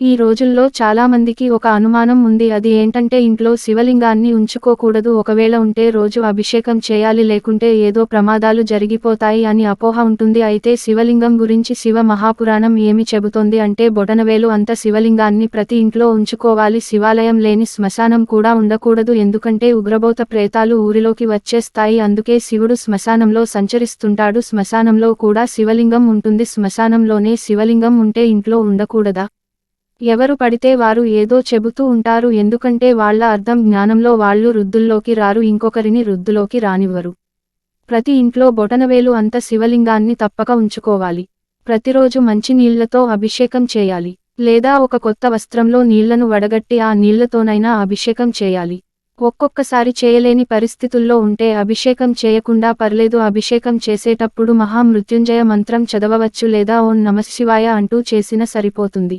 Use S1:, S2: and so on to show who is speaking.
S1: ఈ రోజుల్లో చాలామందికి ఒక అనుమానం ఉంది. అది ఏంటంటే ఇంట్లో శివలింగాన్ని ఉంచుకోకూడదు. ఒకవేళ ఉంటే రోజు అభిషేకం చేయాలి. లేకుంటే ఏదో ప్రమాదాలు జరిగిపోతాయి అని అపోహ ఉంటుంది. అయితే శివలింగం గురించి శివ మహాపురాణం ఏమి చెబుతోంది అంటే బొటనవేలు అంత శివలింగాన్ని ప్రతి ఇంట్లో ఉంచుకోవాలి. శివాలయం లేని శ్మశానం కూడా ఉండకూడదు. ఎందుకంటే ఉగ్రబోత ప్రేతాలు ఊరిలోకి వచ్చేస్తాయి. అందుకే శివుడు శ్మశానంలో సంచరిస్తుంటాడు. శ్మశానంలో కూడా శివలింగం ఉంటుంది. శ్మశానంలోనే శివలింగం ఉంటే ఇంట్లో ఉండకూడదా? ఎవరు పడితే వారు ఏదో చెబుతూ ఉంటారు ఎందుకంటే వాళ్ళ అర్థం జ్ఞానంలో వాళ్ళు వృద్ధుల్లోకి రారు ఇంకొకరిని రుద్దులోకి రానివ్వరు. ప్రతి ఇంట్లో బొటనవేలు అంత శివలింగాన్ని తప్పక ఉంచుకోవాలి. ప్రతిరోజు మంచి నీళ్ళతో అభిషేకం చేయాలి. లేదా ఒక కొత్త వస్త్రంలో నీళ్ళను వడగట్టి ఆ నీళ్ళతోనైనా అభిషేకం చేయాలి. ఒక్కొక్కసారి చేయలేని పరిస్థితుల్లో ఉంటే అభిషేకం చేయకుండా పర్లేదు అభిషేకం చేసేటప్పుడు మహామృత్యుంజయ మంత్రం చదవవచ్చు లేదా ఓం నమశివాయ అంటూ చేసిన సరిపోతుంది.